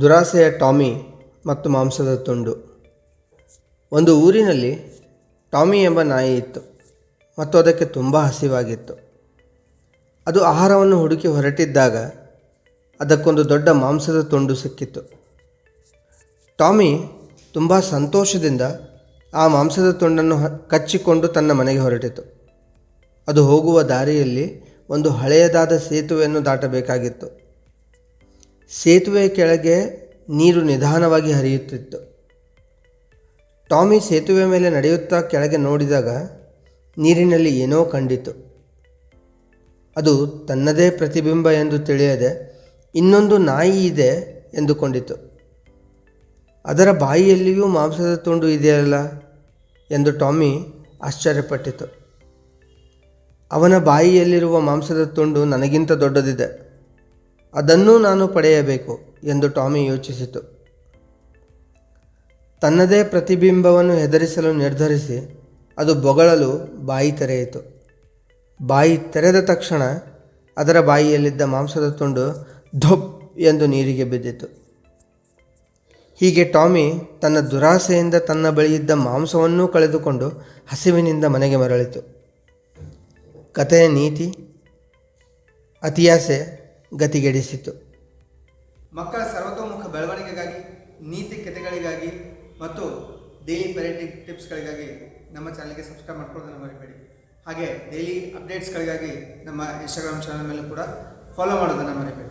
ದುರಾಸೆಯ Tommy ಮತ್ತು ಮಾಂಸದ ತುಂಡು. ಒಂದು ಊರಿನಲ್ಲಿ ಟಾಮಿ ಎಂಬ ನಾಯಿ ಇತ್ತು ಮತ್ತು ಅದಕ್ಕೆ ತುಂಬ ಹಸಿವಾಗಿತ್ತು. ಅದು ಆಹಾರವನ್ನು ಹುಡುಕಿ ಹೊರಟಿದ್ದಾಗ ಅದಕ್ಕೊಂದು ದೊಡ್ಡ ಮಾಂಸದ ತುಂಡು ಸಿಕ್ಕಿತ್ತು ಟಾಮಿ ತುಂಬ ಸಂತೋಷದಿಂದ ಆ ಮಾಂಸದ ತುಂಡನ್ನು ಕಚ್ಚಿಕೊಂಡು ತನ್ನ ಮನೆಗೆ ಹೊರಟಿತು. ಅದು ಹೋಗುವ ದಾರಿಯಲ್ಲಿ ಒಂದು ಹಳೆಯದಾದ ಸೇತುವೆಯನ್ನು ದಾಟಬೇಕಾಗಿತ್ತು. ಸೇತುವೆಯ ಕೆಳಗೆ ನೀರು ನಿಧಾನವಾಗಿ ಹರಿಯುತ್ತಿತ್ತು. ಟಾಮಿ ಸೇತುವೆ ಮೇಲೆ ನಡೆಯುತ್ತಾ ಕೆಳಗೆ ನೋಡಿದಾಗ ನೀರಿನಲ್ಲಿ ಏನೋ ಕಂಡಿತು. ಅದು ತನ್ನದೇ ಪ್ರತಿಬಿಂಬ ಎಂದು ತಿಳಿಯದೆ ಇನ್ನೊಂದು ನಾಯಿ ಇದೆ ಎಂದುಕೊಂಡಿತು. ಅದರ ಬಾಯಿಯಲ್ಲಿಯೂ ಮಾಂಸದ ತುಂಡು ಇದೆಯಲ್ಲ ಎಂದು ಟಾಮಿ ಆಶ್ಚರ್ಯಪಟ್ಟಿತು. ಅವನ ಬಾಯಿಯಲ್ಲಿರುವ ಮಾಂಸದ ತುಂಡು ನನಗಿಂತ ದೊಡ್ಡದಿದೆ. ಅದನ್ನೂ ನಾನು ಪಡೆಯಬೇಕು ಎಂದು ಟಾಮಿ ಯೋಚಿಸಿತು. ತನ್ನದೇ ಪ್ರತಿಬಿಂಬವನ್ನು ಹೆದರಿಸಲು ನಿರ್ಧರಿಸಿ ಅದು ಬೊಗಳಲು ಬಾಯಿ ತೆರೆಯಿತು. ಬಾಯಿ ತೆರೆದ ತಕ್ಷಣ ಅದರ ಬಾಯಿಯಲ್ಲಿದ್ದ ಮಾಂಸದ ತುಂಡು ಧೊಪ್ ಎಂದು ನೀರಿಗೆ ಬಿದ್ದಿತು. ಹೀಗೆ ಟಾಮಿ ತನ್ನ ದುರಾಸೆಯಿಂದ ತನ್ನ ಬಳಿಯಿದ್ದ ಮಾಂಸವನ್ನೂ ಕಳೆದುಕೊಂಡು ಹಸಿವಿನಿಂದ ಮನೆಗೆ ಮರಳಿತು. ಕಥೆಯ ನೀತಿ, ಅತಿಯಾಸೆ ಗತಿಗೆಡಿಸಿತು. ಮಕ್ಕಳ ಸರ್ವತೋಮುಖ ಬೆಳವಣಿಗೆಗಾಗಿ, ನೀತಿ ಕತೆಗಳಿಗಾಗಿ ಮತ್ತು ಡೈಲಿ ಪೇರೆಂಟಿಂಗ್ ಟಿಪ್ಸ್ಗಳಿಗಾಗಿ ನಮ್ಮ ಚಾನಲ್ಗೆ ಸಬ್ಸ್ಕ್ರೈಬ್ ಮಾಡ್ಕೊಳ್ಳೋದನ್ನು ಮರಿಬೇಡಿ. ಹಾಗೆ ಡೈಲಿ ಅಪ್ಡೇಟ್ಸ್ಗಳಿಗಾಗಿ ನಮ್ಮ ಇನ್ಸ್ಟಾಗ್ರಾಮ್ ಚಾನಲ್ ಮೇಲೂ ಕೂಡ ಫಾಲೋ ಮಾಡೋದನ್ನು ಮರಿಬೇಡಿ.